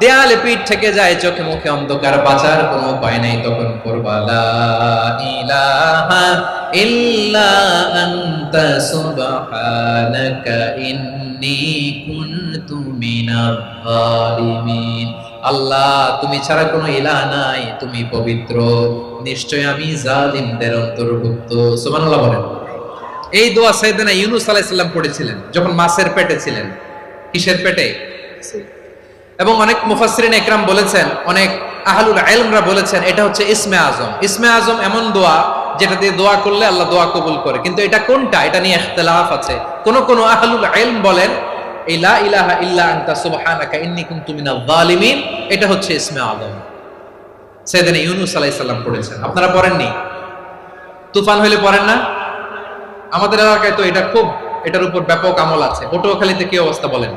দেয়ালে পিঠ থেকে যায়, চোখে মুখে অন্ধকার, বাঁচার কোনো উপায় নাই তখন আল্লাহ, তুমি ছাড়া কোনো ইলাহ নাই, তুমি পবিত্র, নিশ্চয় আমি জালিমদের অন্তর্ভুক্ত। সুবহানাল্লাহ বলেন। এই দোয়া সাইয়েদনা ইউনুস আলাইহিস পড়েছিলেন, যখন মাছের পেটে ছিলেন। কিসের পেটে? এবং অনেক মুফাসসিরিন একরাম বলেছেন, অনেক আহলুল ইলমরা বলেছেন, এটা হচ্ছে ইসমে আজম। ইসমে আজম এমন দোয়া যেটা দিয়ে দোয়া করলে আল্লাহ দোয়া কবুল করে। কিন্তু এটা কোনটা? এটা নিয়ে ইখতিলাফ আছে। কোন কোন আহলুল ইলম বলেন ব্যাপক আমল আছে। পটুয়াখালীতে কি অবস্থা বলেন?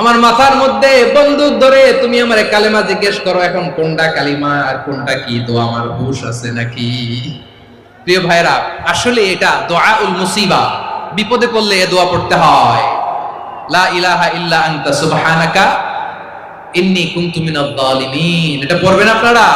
আমার মাথার মধ্যে বন্দুক ধরে তুমি আমার কালেমা জিজ্ঞেস করো, এখন কোনটা কালিমা আর কোনটা কি? তো আমার হুশ আছে নাকি? প্রিয় ভাইরা আসলে এটা দোয়া উল মুসিবা। বিপদে পড়লে এ দোয়া পড়তে হয়। লা ইলাহা ইল্লা আনতা সুবহানাকা, ইন্নী কুনতু মিনাল জালিমিন এটা পড়বেন আপনারা?